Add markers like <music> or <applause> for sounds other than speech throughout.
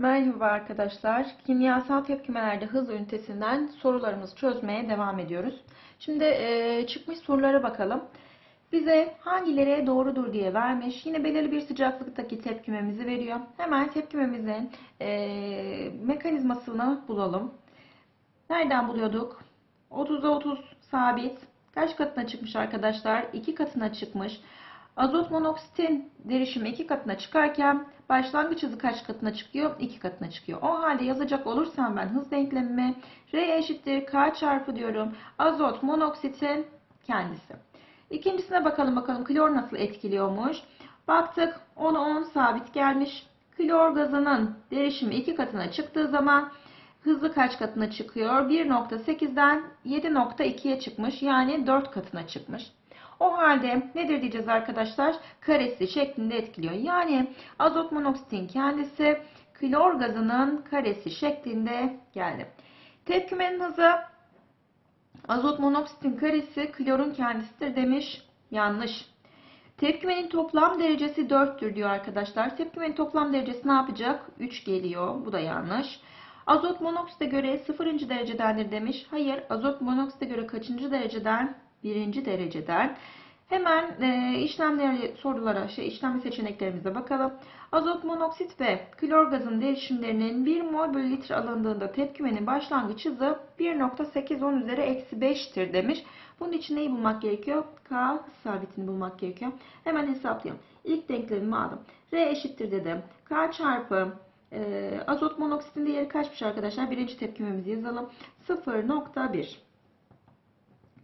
Merhaba arkadaşlar. Kimyasal tepkimelerde hız ünitesinden sorularımızı çözmeye devam ediyoruz. Şimdi e, çıkmış sorulara bakalım. Bize hangileri doğrudur diye vermiş. Yine belirli bir sıcaklıktaki tepkimemizi veriyor. Hemen tepkimemizin e, mekanizmasını bulalım. Nereden buluyorduk? 30'a 30 sabit. Kaç katına çıkmış arkadaşlar? 2 katına çıkmış. Azot monoksitin derişimi 2 katına çıkarken başlangıç hızı kaç katına çıkıyor? 2 katına çıkıyor. O halde yazacak olursam ben hız denklemimi R eşittir K çarpı diyorum. Azot monoksitin kendisi. İkincisine bakalım bakalım klor nasıl etkiliyormuş. Baktık 10'a 10 sabit gelmiş. Klor gazının derişimi 2 katına çıktığı zaman hızı kaç katına çıkıyor? 1.8'den 7.2'ye çıkmış. Yani 4 katına çıkmış. O halde nedir diyeceğiz arkadaşlar? Karesi şeklinde etkiliyor. Yani azot monoksitin kendisi klor gazının karesi şeklinde geldi. Tepkimenin hızı azot monoksitin karesi klorun kendisidir demiş. Yanlış. Tepkimenin toplam derecesi 4'tür diyor arkadaşlar. Tepkimenin toplam derecesi ne yapacak? 3 geliyor. Bu da yanlış. Azot monoksite göre 0. derecedendir demiş. Hayır. Azot monoksite göre kaçıncı dereceden? Birinci dereceden. Hemen e, işlemleri sorulara, şey, işlem seçeneklerimize bakalım. Azot monoksit ve klor gazın derişimlerinin 1 mol bölü litre alındığında tepkimenin başlangıç hızı 1.810 üzeri eksi 5'tir demiş. Bunun için neyi bulmak gerekiyor? K sabitini bulmak gerekiyor. Hemen hesaplayalım. İlk denklemimi aldım. R eşittir dedim. K çarpı e, azot monoksitin değeri kaçmış arkadaşlar? Birinci tepkimemizi yazalım. 0.1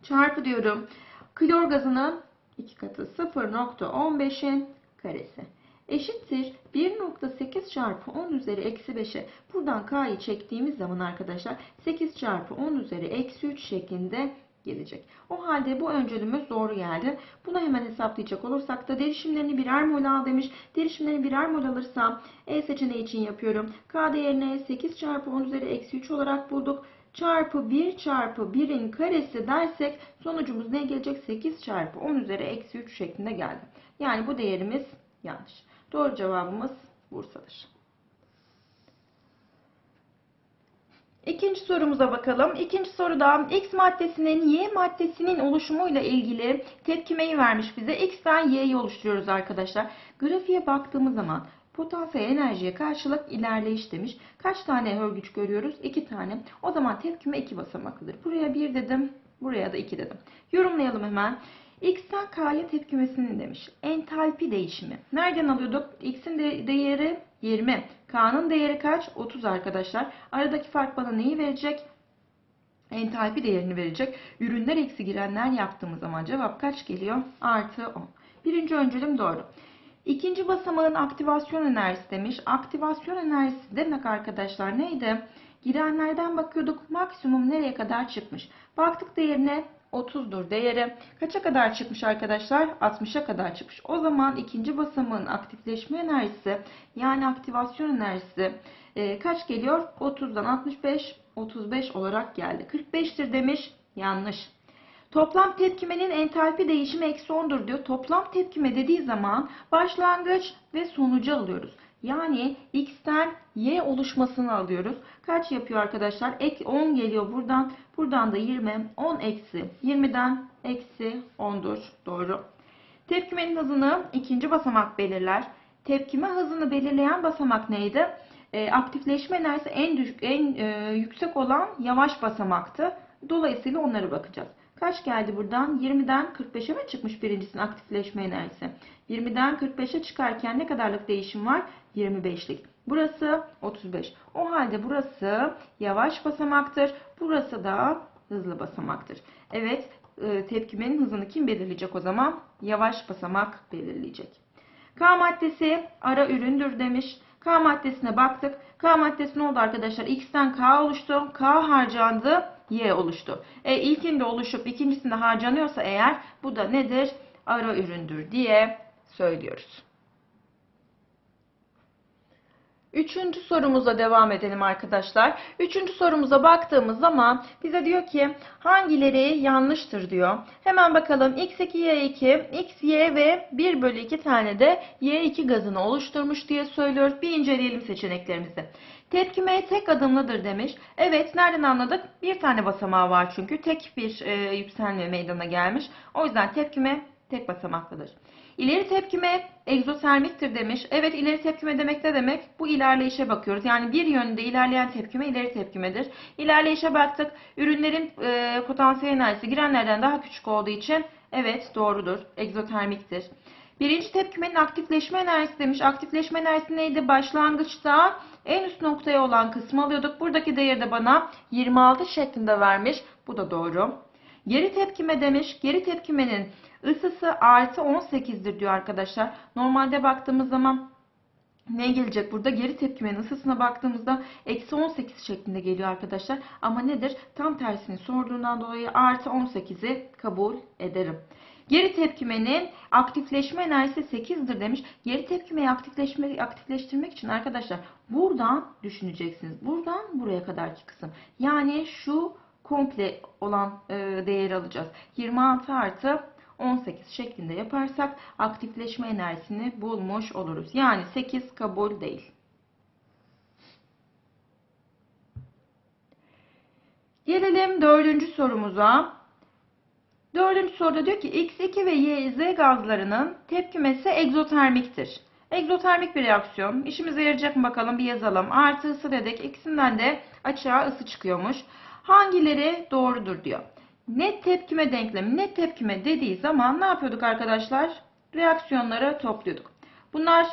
çarpı diyorum. Klor gazının 2 katı 0.15'in karesi. Eşittir 1.8 çarpı 10 üzeri eksi 5'e. Buradan k'yı çektiğimiz zaman arkadaşlar 8 çarpı 10 üzeri eksi 3 şeklinde gelecek. O halde bu öncülümüz doğru geldi. Bunu hemen hesaplayacak olursak da derişimlerini birer mol al demiş. Derişimlerini birer mol alırsam E seçeneği için yapıyorum. K değerine 8 çarpı 10 üzeri eksi 3 olarak bulduk çarpı 1 çarpı 1'in karesi dersek sonucumuz ne gelecek? 8 çarpı 10 üzeri eksi 3 şeklinde geldi. Yani bu değerimiz yanlış. Doğru cevabımız Bursa'dır. İkinci sorumuza bakalım. İkinci soruda X maddesinin Y maddesinin oluşumuyla ilgili tepkimeyi vermiş bize. X'ten Y'yi oluşturuyoruz arkadaşlar. Grafiğe baktığımız zaman Potansiyel enerjiye karşılık ilerleyiş demiş. Kaç tane örgüç görüyoruz? 2 tane. O zaman tepkime 2 basamaklıdır. Buraya 1 dedim. Buraya da 2 dedim. Yorumlayalım hemen. X'ten K'ya tepkimesinin demiş. Entalpi değişimi. Nereden alıyorduk? X'in de değeri 20. K'nın değeri kaç? 30 arkadaşlar. Aradaki fark bana neyi verecek? Entalpi değerini verecek. Ürünler eksi girenler yaptığımız zaman cevap kaç geliyor? Artı 10. Birinci öncülüm doğru. İkinci basamağın aktivasyon enerjisi demiş. Aktivasyon enerjisi demek arkadaşlar neydi? Girenlerden bakıyorduk maksimum nereye kadar çıkmış. Baktık değerine 30'dur değeri. Kaça kadar çıkmış arkadaşlar? 60'a kadar çıkmış. O zaman ikinci basamağın aktifleşme enerjisi yani aktivasyon enerjisi e, kaç geliyor? 30'dan 65, 35 olarak geldi. 45'tir demiş. Yanlış. Toplam tepkimenin entalpi değişimi eksi 10'dur diyor. Toplam tepkime dediği zaman başlangıç ve sonucu alıyoruz. Yani x'ten y oluşmasını alıyoruz. Kaç yapıyor arkadaşlar? Ek 10 geliyor buradan. Buradan da 20. 10 eksi 20'den eksi 10'dur. Doğru. Tepkimenin hızını ikinci basamak belirler. Tepkime hızını belirleyen basamak neydi? E, aktifleşme enerjisi en düşük, en e, yüksek olan yavaş basamaktı. Dolayısıyla onlara bakacağız. Kaç geldi buradan? 20'den 45'e mi çıkmış birincisinin aktifleşme enerjisi? 20'den 45'e çıkarken ne kadarlık değişim var? 25'lik. Burası 35. O halde burası yavaş basamaktır. Burası da hızlı basamaktır. Evet e, tepkimenin hızını kim belirleyecek o zaman? Yavaş basamak belirleyecek. K maddesi ara üründür demiş. K maddesine baktık. K maddesi ne oldu arkadaşlar? X'ten K oluştu. K harcandı. Y oluştu. E, ilkinde oluşup ikincisinde harcanıyorsa eğer bu da nedir? Ara üründür diye söylüyoruz. Üçüncü sorumuza devam edelim arkadaşlar. Üçüncü sorumuza baktığımız zaman bize diyor ki hangileri yanlıştır diyor. Hemen bakalım x2 y2 x y ve 1 bölü 2 tane de y2 gazını oluşturmuş diye söylüyoruz. Bir inceleyelim seçeneklerimizi. Tepkime tek adımlıdır demiş. Evet nereden anladık? Bir tane basamağı var çünkü tek bir e, yükselme meydana gelmiş. O yüzden tepkime tek basamaklıdır. İleri tepkime egzotermiktir demiş. Evet ileri tepkime demek ne demek? Bu ilerleyişe bakıyoruz. Yani bir yönde ilerleyen tepkime ileri tepkimedir. İlerleyişe baktık. Ürünlerin e, potansiyel enerjisi girenlerden daha küçük olduğu için evet doğrudur. Egzotermiktir. Birinci tepkimenin aktifleşme enerjisi demiş. Aktifleşme enerjisi neydi? Başlangıçta en üst noktaya olan kısmı alıyorduk. Buradaki değeri de bana 26 şeklinde vermiş. Bu da doğru. Geri tepkime demiş. Geri tepkimenin ısısı artı 18'dir diyor arkadaşlar. Normalde baktığımız zaman ne gelecek burada? Geri tepkimenin ısısına baktığımızda eksi 18 şeklinde geliyor arkadaşlar. Ama nedir? Tam tersini sorduğundan dolayı artı 18'i kabul ederim. Geri tepkimenin aktifleşme enerjisi 8'dir demiş. Geri tepkimeyi aktifleşme, aktifleştirmek için arkadaşlar buradan düşüneceksiniz. Buradan buraya kadarki kısım. Yani şu komple olan e, değeri alacağız. 26 artı 18 şeklinde yaparsak aktifleşme enerjisini bulmuş oluruz. Yani 8 kabul değil. Gelelim dördüncü sorumuza. Dördüncü soruda diyor ki X2 ve YZ gazlarının tepkimesi egzotermiktir. Egzotermik bir reaksiyon. İşimize yarayacak mı bakalım bir yazalım. Artı ısı dedik. İkisinden de açığa ısı çıkıyormuş. Hangileri doğrudur diyor. Net tepkime denklemi. Net tepkime dediği zaman ne yapıyorduk arkadaşlar? Reaksiyonları topluyorduk. Bunlar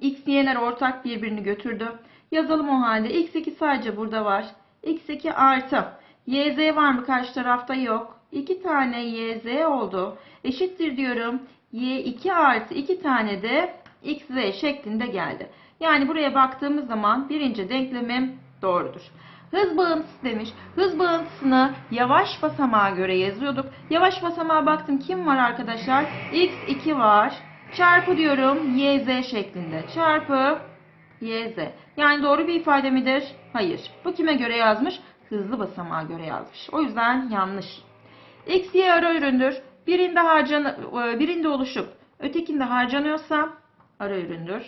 X, Y'ler ortak birbirini götürdü. Yazalım o halde. X2 sadece burada var. X2 artı. YZ var mı karşı tarafta? Yok. 2 tane YZ oldu. Eşittir diyorum. Y2 artı 2 tane de XZ şeklinde geldi. Yani buraya baktığımız zaman birinci denklemim doğrudur. Hız bağıntısı demiş. Hız bağıntısını yavaş basamağa göre yazıyorduk. Yavaş basamağa baktım. Kim var arkadaşlar? X2 var. Çarpı diyorum YZ şeklinde. Çarpı YZ. Yani doğru bir ifade midir? Hayır. Bu kime göre yazmış? Hızlı basamağa göre yazmış. O yüzden yanlış. X, Y ara üründür. Birinde, harcan, birinde oluşup ötekinde harcanıyorsa ara üründür.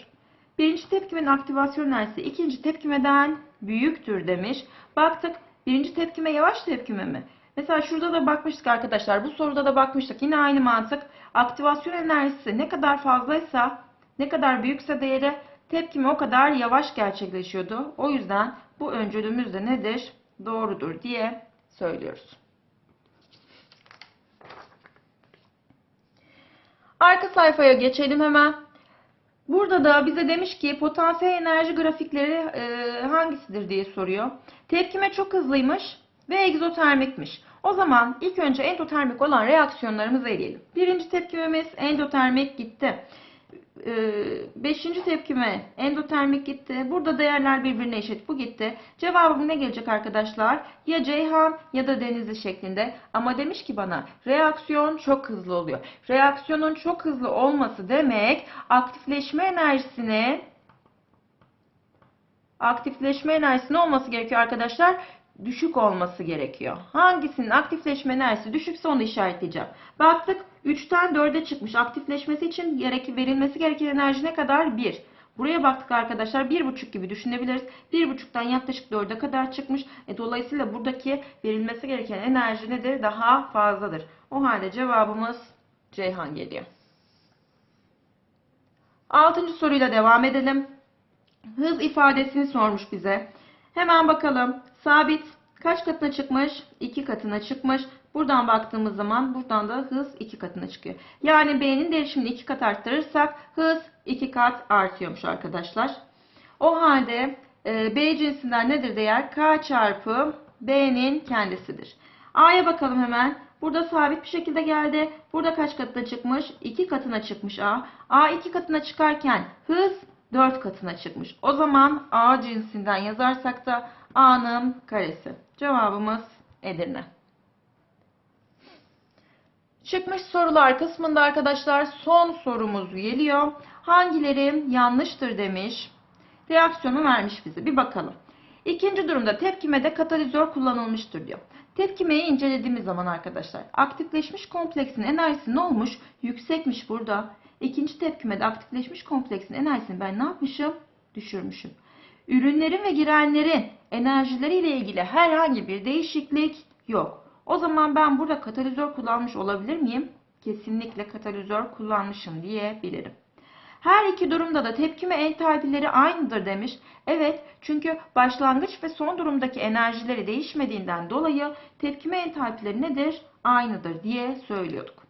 Birinci tepkimenin aktivasyon enerjisi ikinci tepkimeden büyüktür demiş. Baktık birinci tepkime yavaş tepkime mi? Mesela şurada da bakmıştık arkadaşlar. Bu soruda da bakmıştık. Yine aynı mantık. Aktivasyon enerjisi ne kadar fazlaysa, ne kadar büyükse değeri tepkime o kadar yavaş gerçekleşiyordu. O yüzden bu öncülümüz de nedir? Doğrudur diye söylüyoruz. Arka sayfaya geçelim hemen. Burada da bize demiş ki potansiyel enerji grafikleri e, hangisidir diye soruyor. Tepkime çok hızlıymış ve egzotermikmiş. O zaman ilk önce endotermik olan reaksiyonlarımızı eleyelim. Birinci tepkimemiz endotermik gitti. E, beşinci tepkime endotermik gitti. Burada değerler birbirine eşit. Bu gitti. Cevabım ne gelecek arkadaşlar? Ya Ceyhan ya da Denizli şeklinde. Ama demiş ki bana reaksiyon çok hızlı oluyor. Reaksiyonun çok hızlı olması demek aktifleşme enerjisini aktifleşme enerjisi ne olması gerekiyor arkadaşlar? Düşük olması gerekiyor. Hangisinin aktifleşme enerjisi düşükse onu işaretleyeceğim. Baktık 3'ten 4'e çıkmış. Aktifleşmesi için gerek, verilmesi gereken enerji ne kadar? 1. Buraya baktık arkadaşlar 1,5 gibi düşünebiliriz. 1,5'tan yaklaşık 4'e kadar çıkmış. E, dolayısıyla buradaki verilmesi gereken enerji nedir? Daha fazladır. O halde cevabımız Ceyhan geliyor. Altıncı soruyla devam edelim. Hız ifadesini sormuş bize. Hemen bakalım. Sabit kaç katına çıkmış? 2 katına çıkmış. Buradan baktığımız zaman buradan da hız 2 katına çıkıyor. Yani B'nin değişimini 2 kat arttırırsak hız 2 kat artıyormuş arkadaşlar. O halde e, B cinsinden nedir değer? K çarpı B'nin kendisidir. A'ya bakalım hemen. Burada sabit bir şekilde geldi. Burada kaç katına çıkmış? 2 katına çıkmış A. A 2 katına çıkarken hız 4 katına çıkmış. O zaman A cinsinden yazarsak da A'nın karesi. Cevabımız Edirne. Çıkmış sorular kısmında arkadaşlar son sorumuz geliyor. Hangileri yanlıştır demiş. reaksiyonu vermiş bize. Bir bakalım. İkinci durumda tepkimede katalizör kullanılmıştır diyor. Tepkimeyi incelediğimiz zaman arkadaşlar aktifleşmiş kompleksin enerjisi ne olmuş? Yüksekmiş burada. İkinci tepkimede aktifleşmiş kompleksin enerjisini ben ne yapmışım? Düşürmüşüm. Ürünlerin ve girenlerin enerjileriyle ilgili herhangi bir değişiklik yok. O zaman ben burada katalizör kullanmış olabilir miyim? Kesinlikle katalizör kullanmışım diyebilirim. Her iki durumda da tepkime entalpileri aynıdır demiş. Evet çünkü başlangıç ve son durumdaki enerjileri değişmediğinden dolayı tepkime entalpileri nedir? Aynıdır diye söylüyorduk.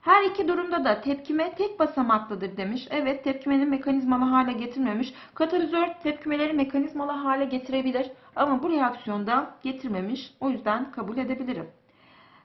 Her iki durumda da tepkime tek basamaklıdır demiş. Evet tepkimenin mekanizmalı hale getirmemiş. Katalizör tepkimeleri mekanizmalı hale getirebilir ama bu reaksiyonda getirmemiş. O yüzden kabul edebilirim.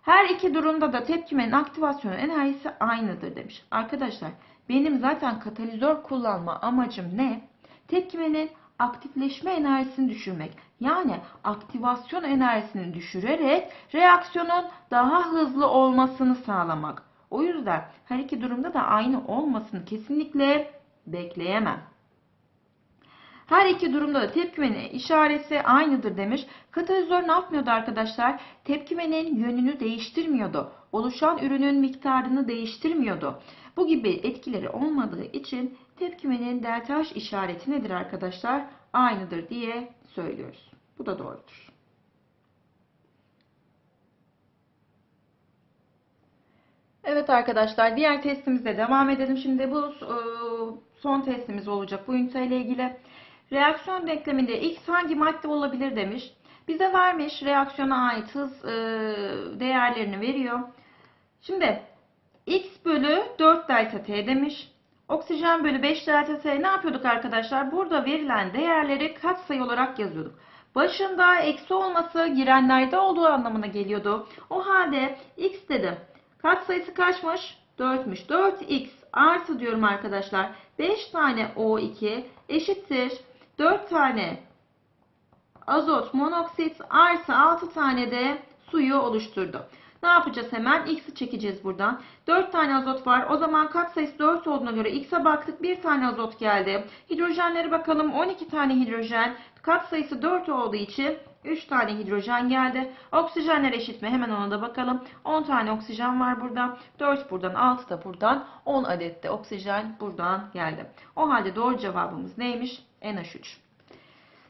Her iki durumda da tepkimenin aktivasyon enerjisi aynıdır demiş. Arkadaşlar benim zaten katalizör kullanma amacım ne? Tepkimenin aktifleşme enerjisini düşürmek. Yani aktivasyon enerjisini düşürerek reaksiyonun daha hızlı olmasını sağlamak. O yüzden her iki durumda da aynı olmasını kesinlikle bekleyemem. Her iki durumda da tepkimenin işareti aynıdır demiş. Katalizör ne yapmıyordu arkadaşlar? Tepkimenin yönünü değiştirmiyordu. Oluşan ürünün miktarını değiştirmiyordu. Bu gibi etkileri olmadığı için tepkimenin delta H işareti nedir arkadaşlar? Aynıdır diye söylüyoruz. Bu da doğrudur. Evet arkadaşlar diğer testimizle devam edelim. Şimdi bu e, son testimiz olacak bu üniteyle ilgili. Reaksiyon denkleminde X hangi madde olabilir demiş. Bize vermiş reaksiyona ait hız e, değerlerini veriyor. Şimdi X bölü 4 delta T demiş. Oksijen bölü 5 delta T ne yapıyorduk arkadaşlar? Burada verilen değerleri katsayı olarak yazıyorduk. Başında eksi olması girenlerde olduğu anlamına geliyordu. O halde X dedim. Katsayısı kaçmış? 4'müş. 4x artı diyorum arkadaşlar. 5 tane O2 eşittir. 4 tane azot monoksit artı 6 tane de suyu oluşturdu. Ne yapacağız hemen? X'i çekeceğiz buradan. 4 tane azot var. O zaman katsayısı 4 olduğuna göre X'e baktık. 1 tane azot geldi. Hidrojenlere bakalım. 12 tane hidrojen. Katsayısı 4 olduğu için 3 tane hidrojen geldi. Oksijenler eşit mi? Hemen ona da bakalım. 10 tane oksijen var burada. 4 buradan 6 da buradan 10 adet de oksijen buradan geldi. O halde doğru cevabımız neymiş? NH3.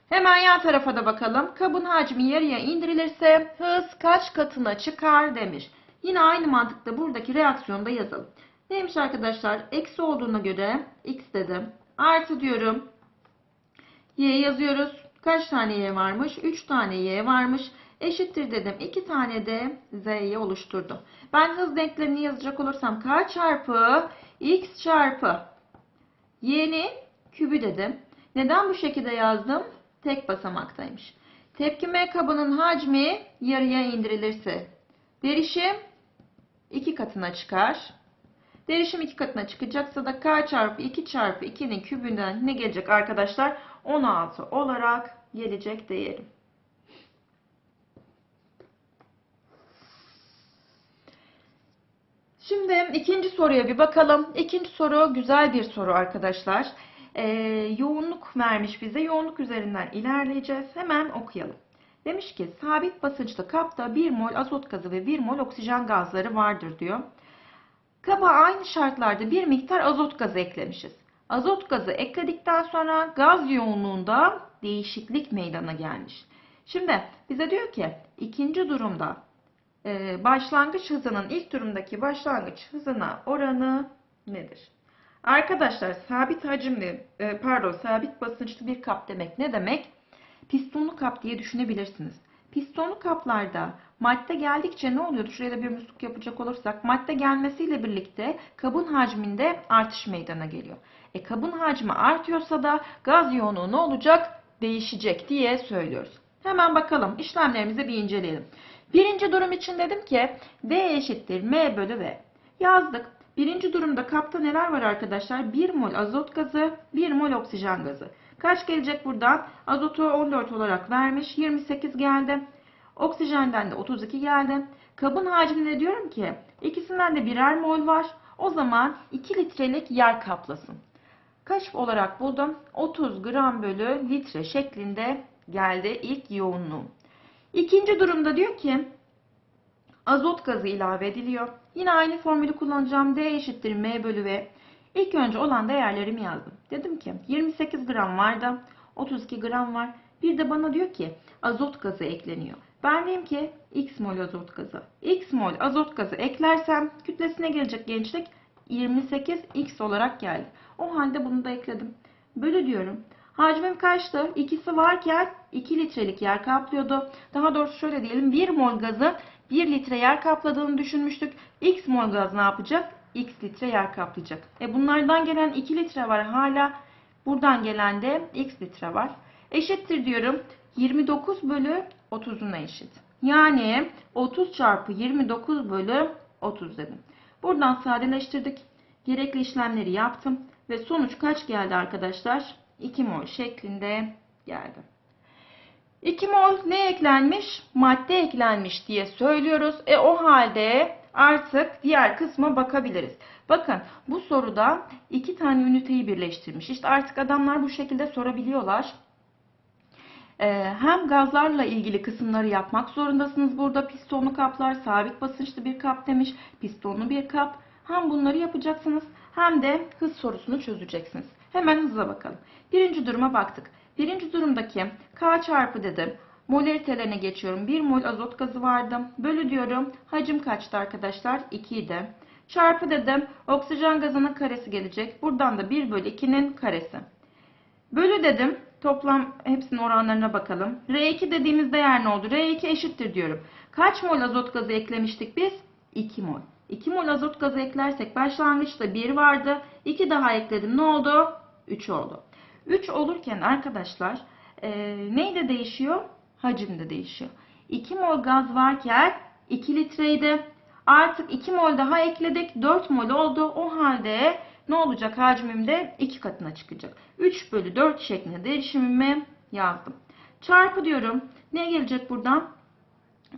Hemen yan tarafa da bakalım. Kabın hacmi yarıya indirilirse hız kaç katına çıkar demiş. Yine aynı mantıkla buradaki reaksiyonu da yazalım. Neymiş arkadaşlar? Eksi olduğuna göre x dedim. Artı diyorum. Y yazıyoruz. Kaç tane y varmış? 3 tane y varmış. Eşittir dedim. 2 tane de z'yi oluşturdu. Ben hız denklemini yazacak olursam k çarpı x çarpı y'nin kübü dedim. Neden bu şekilde yazdım? Tek basamaktaymış. Tepkime kabının hacmi yarıya indirilirse derişim 2 katına çıkar. Derişim 2 katına çıkacaksa da k çarpı 2 çarpı 2'nin kübünden ne gelecek arkadaşlar? 16 olarak gelecek değerim. Şimdi ikinci soruya bir bakalım. İkinci soru güzel bir soru arkadaşlar. Ee, yoğunluk vermiş bize. Yoğunluk üzerinden ilerleyeceğiz. Hemen okuyalım. Demiş ki sabit basınçlı kapta 1 mol azot gazı ve 1 mol oksijen gazları vardır diyor. Kaba aynı şartlarda bir miktar azot gazı eklemişiz. Azot gazı ekledikten sonra gaz yoğunluğunda değişiklik meydana gelmiş. Şimdi bize diyor ki ikinci durumda e, başlangıç hızının ilk durumdaki başlangıç hızına oranı nedir? Arkadaşlar sabit hacimli e, pardon sabit basınçlı bir kap demek ne demek? Pistonlu kap diye düşünebilirsiniz. Pistonlu kaplarda madde geldikçe ne oluyordu? Şuraya da bir musluk yapacak olursak madde gelmesiyle birlikte kabın hacminde artış meydana geliyor. E kabın hacmi artıyorsa da gaz yoğunluğu ne olacak? Değişecek diye söylüyoruz. Hemen bakalım işlemlerimizi bir inceleyelim. Birinci durum için dedim ki V eşittir M bölü V. Yazdık. Birinci durumda kapta neler var arkadaşlar? 1 mol azot gazı, 1 mol oksijen gazı. Kaç gelecek buradan? Azotu 14 olarak vermiş. 28 geldi. Oksijenden de 32 geldi. Kabın hacminde diyorum ki ikisinden de birer mol var. O zaman 2 litrelik yer kaplasın. Kaç olarak buldum? 30 gram bölü litre şeklinde geldi ilk yoğunluğum. İkinci durumda diyor ki azot gazı ilave ediliyor. Yine aynı formülü kullanacağım. D eşittir M bölü V. İlk önce olan değerlerimi yazdım. Dedim ki 28 gram var da 32 gram var. Bir de bana diyor ki azot gazı ekleniyor. Ben diyeyim ki x mol azot gazı. x mol azot gazı eklersem kütlesine gelecek gençlik 28x olarak geldi. O halde bunu da ekledim. Bölü diyorum. Hacmim kaçtı? İkisi varken 2 litrelik yer kaplıyordu. Daha doğrusu şöyle diyelim 1 mol gazı 1 litre yer kapladığını düşünmüştük. X mol gaz ne yapacak? X litre yer kaplayacak. E bunlardan gelen 2 litre var hala. Buradan gelen de X litre var. Eşittir diyorum. 29 bölü 30'una eşit. Yani 30 çarpı 29 bölü 30 dedim. Buradan sadeleştirdik. Gerekli işlemleri yaptım. Ve sonuç kaç geldi arkadaşlar? 2 mol şeklinde geldi. 2 mol ne eklenmiş? Madde eklenmiş diye söylüyoruz. E o halde artık diğer kısma bakabiliriz. Bakın bu soruda iki tane üniteyi birleştirmiş. İşte artık adamlar bu şekilde sorabiliyorlar. Ee, hem gazlarla ilgili kısımları yapmak zorundasınız. Burada pistonlu kaplar, sabit basınçlı bir kap demiş. Pistonlu bir kap. Hem bunları yapacaksınız hem de hız sorusunu çözeceksiniz. Hemen hızla bakalım. Birinci duruma baktık. Birinci durumdaki K çarpı dedim. Molaritelerine geçiyorum. 1 mol azot gazı vardı. Bölü diyorum. Hacim kaçtı arkadaşlar? 2 idi. Çarpı dedim. Oksijen gazının karesi gelecek. Buradan da 1 bölü 2'nin karesi. Bölü dedim. Toplam hepsinin oranlarına bakalım. R2 dediğimiz değer ne oldu? R2 eşittir diyorum. Kaç mol azot gazı eklemiştik biz? 2 mol. 2 mol azot gazı eklersek başlangıçta 1 vardı. 2 daha ekledim. Ne oldu? 3 oldu. 3 olurken arkadaşlar e, neyde değişiyor? Hacim de değişiyor. 2 mol gaz varken 2 litreydi. Artık 2 mol daha ekledik. 4 mol oldu. O halde ne olacak? Hacmim de 2 katına çıkacak. 3 bölü 4 şeklinde değişimimi yazdım. Çarpı diyorum. Ne gelecek buradan?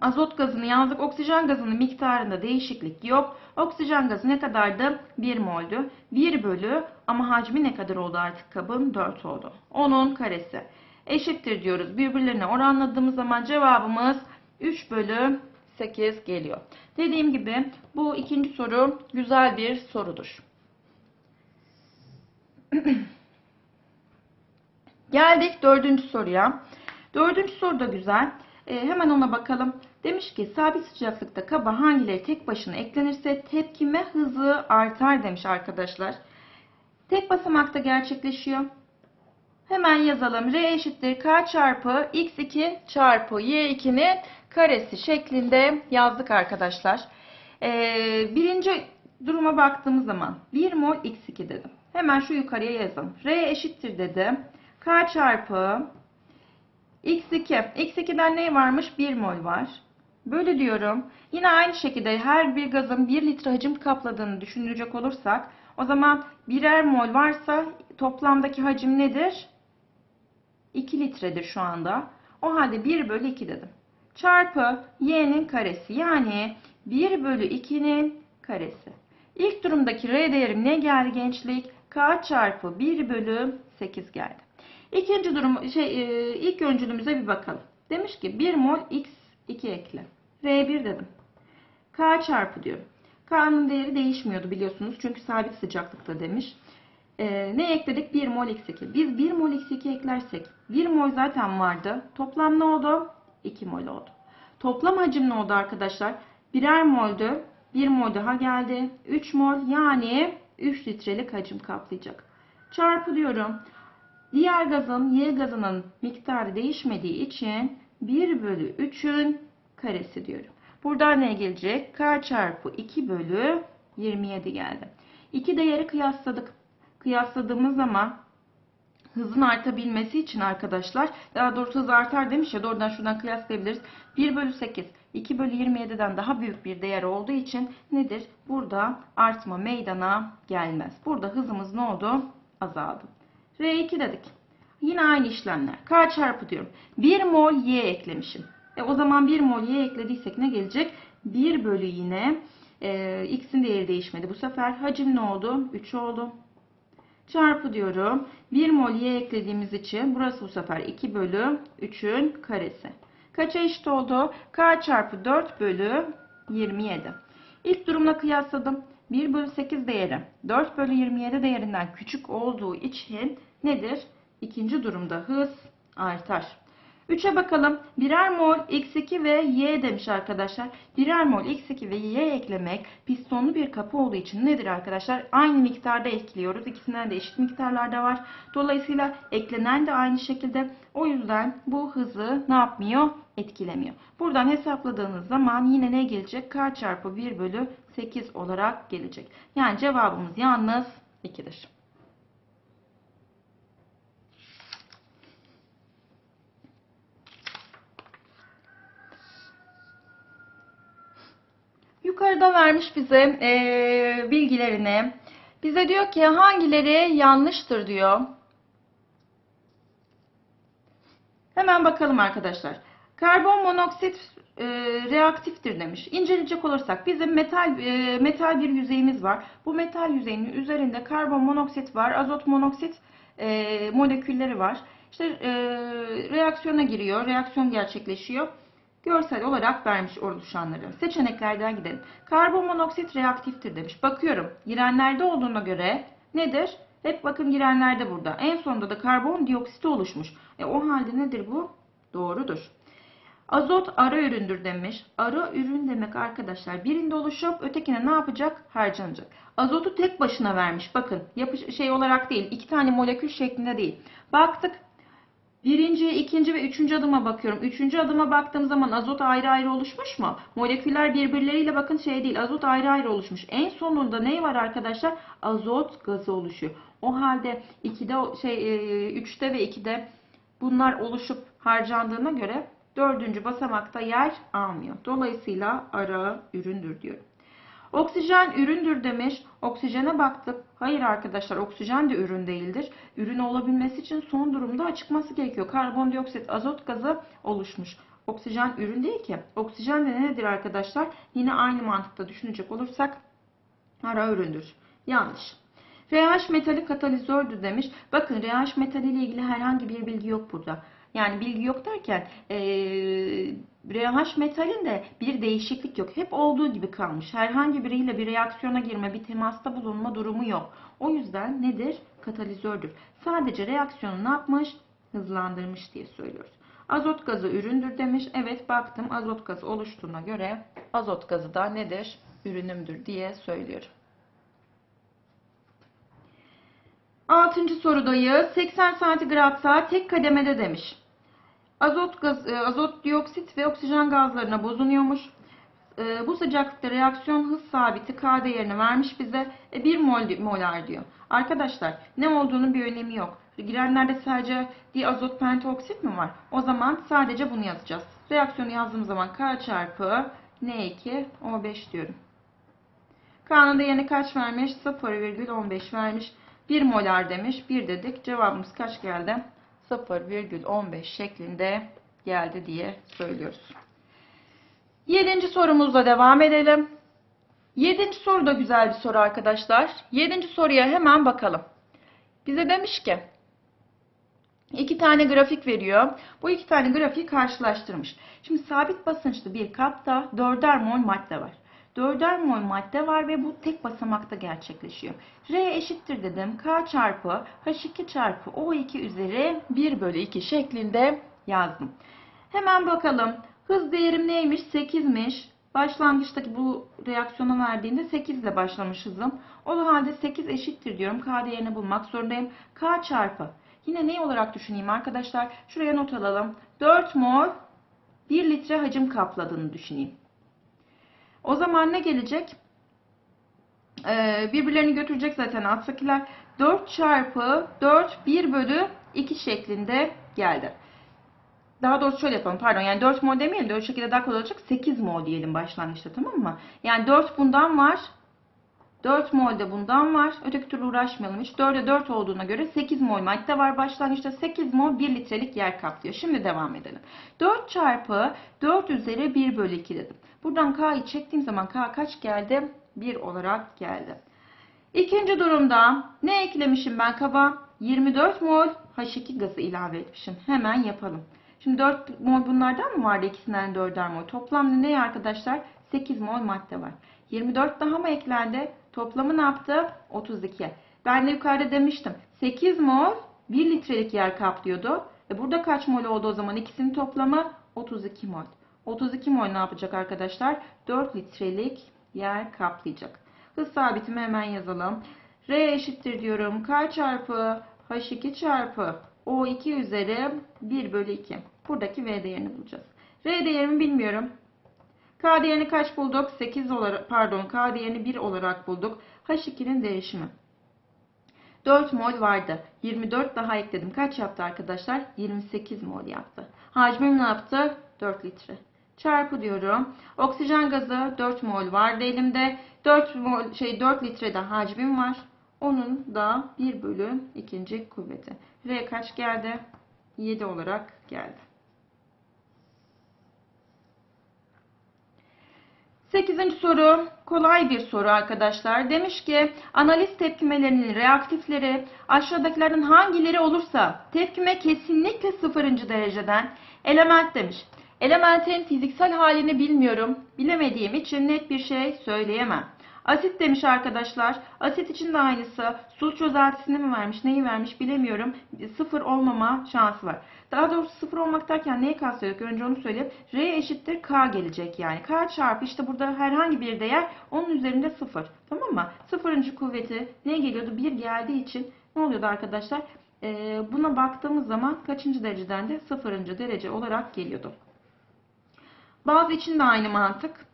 Azot gazını yazdık. Oksijen gazının miktarında değişiklik yok. Oksijen gazı ne kadardı? 1 moldü. 1 bölü ama hacmi ne kadar oldu artık kabın? 4 oldu. 10'un karesi. Eşittir diyoruz. Birbirlerine oranladığımız zaman cevabımız 3 bölü 8 geliyor. Dediğim gibi bu ikinci soru güzel bir sorudur. <clears throat> Geldik dördüncü soruya. Dördüncü soru da güzel. E, hemen ona bakalım. Demiş ki sabit sıcaklıkta kaba hangileri tek başına eklenirse tepkime hızı artar demiş arkadaşlar. Tek basamakta gerçekleşiyor. Hemen yazalım. R eşittir K çarpı X2 çarpı Y2'nin karesi şeklinde yazdık arkadaşlar. Ee, birinci duruma baktığımız zaman 1 mol X2 dedim. Hemen şu yukarıya yazalım. R eşittir dedim. K çarpı X2. X2'den ne varmış? 1 mol var. Böyle diyorum. Yine aynı şekilde her bir gazın 1 litre hacim kapladığını düşünecek olursak o zaman birer mol varsa toplamdaki hacim nedir? 2 litredir şu anda. O halde 1 bölü 2 dedim. Çarpı y'nin karesi yani 1 bölü 2'nin karesi. İlk durumdaki r değerim ne geldi gençlik? k çarpı 1 bölü 8 geldi. İkinci durum şey e, ilk öncülümüze bir bakalım. Demiş ki 1 mol x2 ekle. R1 dedim. K çarpı diyorum. K'nın değeri değişmiyordu biliyorsunuz. Çünkü sabit sıcaklıkta demiş. Ee, ne ekledik? 1 mol x2. Biz 1 mol x2 eklersek 1 mol zaten vardı. Toplam ne oldu? 2 mol oldu. Toplam hacim ne oldu arkadaşlar? Birer moldü. 1 mol daha geldi. 3 mol yani 3 litrelik hacim kaplayacak. Çarpı diyorum. Diğer gazın Y gazının miktarı değişmediği için 1 bölü 3'ün karesi diyorum. Buradan ne gelecek? K çarpı 2 bölü 27 geldi. İki değeri kıyasladık. Kıyasladığımız zaman hızın artabilmesi için arkadaşlar daha doğrusu hız artar demiş ya doğrudan şuradan kıyaslayabiliriz. 1 bölü 8 2 bölü 27'den daha büyük bir değer olduğu için nedir? Burada artma meydana gelmez. Burada hızımız ne oldu? Azaldı. R2 dedik. Yine aynı işlemler. K çarpı diyorum. 1 mol Y eklemişim. E o zaman 1 mol Y eklediysek ne gelecek? 1 bölü yine e, X'in değeri değişmedi. Bu sefer hacim ne oldu? 3 oldu. Çarpı diyorum. 1 mol Y eklediğimiz için burası bu sefer 2 bölü 3'ün karesi. Kaça eşit oldu? K çarpı 4 bölü 27. İlk durumla kıyasladım. 1 bölü 8 değeri 4 bölü 27 değerinden küçük olduğu için nedir? İkinci durumda hız artar. 3'e bakalım. Birer mol x2 ve y demiş arkadaşlar. Birer mol x2 ve y eklemek pistonlu bir kapı olduğu için nedir arkadaşlar? Aynı miktarda ekliyoruz. İkisinden de eşit miktarlarda var. Dolayısıyla eklenen de aynı şekilde. O yüzden bu hızı ne yapmıyor? Etkilemiyor. Buradan hesapladığınız zaman yine ne gelecek? K çarpı 1 bölü 8 olarak gelecek. Yani cevabımız yalnız 2'dir. Yukarıda vermiş bize eee, bilgilerini. Bize diyor ki hangileri yanlıştır diyor. Hemen bakalım arkadaşlar. Karbon monoksit e, reaktiftir demiş. İnceleyecek olursak bizim metal e, metal bir yüzeyimiz var. Bu metal yüzeyinin üzerinde karbon monoksit var, azot monoksit e, molekülleri var. İşte e, reaksiyona giriyor, reaksiyon gerçekleşiyor. Görsel olarak vermiş oluşanları. Seçeneklerden gidelim. Karbon monoksit reaktiftir demiş. Bakıyorum. Girenlerde olduğuna göre nedir? Hep bakın girenlerde burada. En sonunda da karbon dioksiti oluşmuş. E, o halde nedir bu? Doğrudur. Azot ara üründür demiş. Ara ürün demek arkadaşlar birinde oluşup ötekine ne yapacak? Harcanacak. Azotu tek başına vermiş. Bakın yapış şey olarak değil. iki tane molekül şeklinde değil. Baktık. Birinci, ikinci ve üçüncü adıma bakıyorum. Üçüncü adıma baktığım zaman azot ayrı ayrı oluşmuş mu? Moleküller birbirleriyle bakın şey değil. Azot ayrı ayrı oluşmuş. En sonunda ne var arkadaşlar? Azot gazı oluşuyor. O halde 2'de şey 3'te ve 2'de bunlar oluşup harcandığına göre dördüncü basamakta yer almıyor. Dolayısıyla ara üründür diyor. Oksijen üründür demiş. Oksijene baktık. Hayır arkadaşlar oksijen de ürün değildir. Ürün olabilmesi için son durumda çıkması gerekiyor. Karbondioksit, azot gazı oluşmuş. Oksijen ürün değil ki. Oksijen de nedir arkadaşlar? Yine aynı mantıkta düşünecek olursak ara üründür. Yanlış. RH metali katalizördür demiş. Bakın RH metali ile ilgili herhangi bir bilgi yok burada. Yani bilgi yok derken e, RH metalinde bir değişiklik yok. Hep olduğu gibi kalmış. Herhangi biriyle bir reaksiyona girme, bir temasta bulunma durumu yok. O yüzden nedir? Katalizördür. Sadece reaksiyonu ne yapmış? Hızlandırmış diye söylüyoruz. Azot gazı üründür demiş. Evet baktım azot gazı oluştuğuna göre azot gazı da nedir? Ürünümdür diye söylüyorum. Altıncı sorudayız. 80 santigratsa tek kademede demiş. Azot gaz, e, azot dioksit ve oksijen gazlarına bozunuyormuş. E, bu sıcaklıkta reaksiyon hız sabiti K değerini vermiş bize. E, 1 mol, molar diyor. Arkadaşlar ne olduğunun bir önemi yok. Girenlerde sadece diazot pentaoksit mi var? O zaman sadece bunu yazacağız. Reaksiyonu yazdığım zaman K çarpı N2 O5 diyorum. K'nın değerini kaç vermiş? 0,15 vermiş. 1 molar demiş. 1 dedik. Cevabımız kaç geldi? 0,15 şeklinde geldi diye söylüyoruz. Yedinci sorumuzla devam edelim. Yedinci soru da güzel bir soru arkadaşlar. Yedinci soruya hemen bakalım. Bize demiş ki iki tane grafik veriyor. Bu iki tane grafiği karşılaştırmış. Şimdi sabit basınçlı bir kapta 4'er mol madde var. 4'er mol madde var ve bu tek basamakta gerçekleşiyor. R eşittir dedim. K çarpı H2 çarpı O2 üzeri 1 bölü 2 şeklinde yazdım. Hemen bakalım. Hız değerim neymiş? 8'miş. Başlangıçtaki bu reaksiyona verdiğinde 8 ile başlamış hızım. O halde 8 eşittir diyorum. K değerini bulmak zorundayım. K çarpı. Yine ne olarak düşüneyim arkadaşlar? Şuraya not alalım. 4 mol 1 litre hacim kapladığını düşüneyim. O zaman ne gelecek? Ee, birbirlerini götürecek zaten altsakiler. 4 çarpı 4 1 bölü 2 şeklinde geldi. Daha doğrusu şöyle yapalım pardon yani 4 mol demeyelim de o şekilde daha kolay olacak 8 mol diyelim başlangıçta tamam mı? Yani 4 bundan var 4 mol de bundan var. Öteki türlü uğraşmayalım hiç. 4'e 4 olduğuna göre 8 mol madde var. Başlangıçta 8 mol 1 litrelik yer kaplıyor. Şimdi devam edelim. 4 çarpı 4 üzeri 1 bölü 2 dedim. Buradan K'yı çektiğim zaman K kaç geldi? 1 olarak geldi. İkinci durumda ne eklemişim ben kaba? 24 mol H2 gazı ilave etmişim. Hemen yapalım. Şimdi 4 mol bunlardan mı vardı? İkisinden 4'er mol. Toplamda ne arkadaşlar? 8 mol madde var. 24 daha mı eklendi? Toplamı ne yaptı? 32. Ben de yukarıda demiştim. 8 mol 1 litrelik yer kaplıyordu. E burada kaç mol oldu o zaman? İkisinin toplamı 32 mol. 32 mol ne yapacak arkadaşlar? 4 litrelik yer kaplayacak. Hız sabitimi hemen yazalım. R eşittir diyorum. K çarpı H2 çarpı O2 üzeri 1 bölü 2. Buradaki V değerini bulacağız. R değerimi bilmiyorum. K değerini kaç bulduk? 8 olarak pardon K değerini 1 olarak bulduk. H2'nin değişimi. 4 mol vardı. 24 daha ekledim. Kaç yaptı arkadaşlar? 28 mol yaptı. Hacmim ne yaptı? 4 litre. Çarpı diyorum. Oksijen gazı 4 mol vardı elimde. 4 mol şey 4 litrede hacmim var. Onun da 1 bölü 2. kuvveti. R kaç geldi? 7 olarak geldi. 8. soru kolay bir soru arkadaşlar. Demiş ki analiz tepkimelerinin reaktifleri aşağıdakilerden hangileri olursa tepkime kesinlikle 0. dereceden element demiş. Elementin fiziksel halini bilmiyorum. Bilemediğim için net bir şey söyleyemem. Asit demiş arkadaşlar. Asit için de aynısı. Su çözeltisini mi vermiş, neyi vermiş bilemiyorum. Sıfır olmama şansı var. Daha doğrusu sıfır olmak derken neyi kastediyor? Önce onu söyleyeyim. R eşittir K gelecek yani. K çarpı işte burada herhangi bir değer onun üzerinde sıfır. Tamam mı? Sıfırıncı kuvveti ne geliyordu? Bir geldiği için ne oluyordu arkadaşlar? Ee, buna baktığımız zaman kaçıncı dereceden de sıfırıncı derece olarak geliyordu. Bazı için de aynı mantık.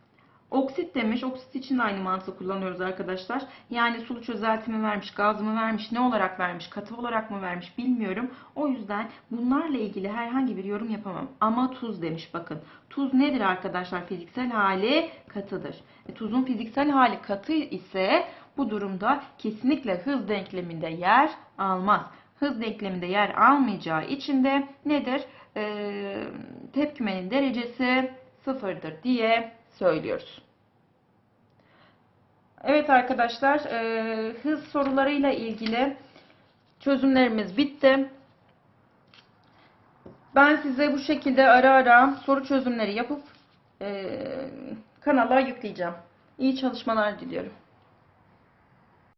Oksit demiş. Oksit için de aynı mantığı kullanıyoruz arkadaşlar. Yani sulu çözelti mi vermiş, gaz vermiş, ne olarak vermiş, katı olarak mı vermiş bilmiyorum. O yüzden bunlarla ilgili herhangi bir yorum yapamam. Ama tuz demiş bakın. Tuz nedir arkadaşlar? Fiziksel hali katıdır. E, tuzun fiziksel hali katı ise bu durumda kesinlikle hız denkleminde yer almaz. Hız denkleminde yer almayacağı için de nedir? E, tepkimenin derecesi sıfırdır diye söylüyoruz. Evet arkadaşlar e, hız sorularıyla ilgili çözümlerimiz bitti. Ben size bu şekilde ara ara soru çözümleri yapıp e, kanala yükleyeceğim. İyi çalışmalar diliyorum.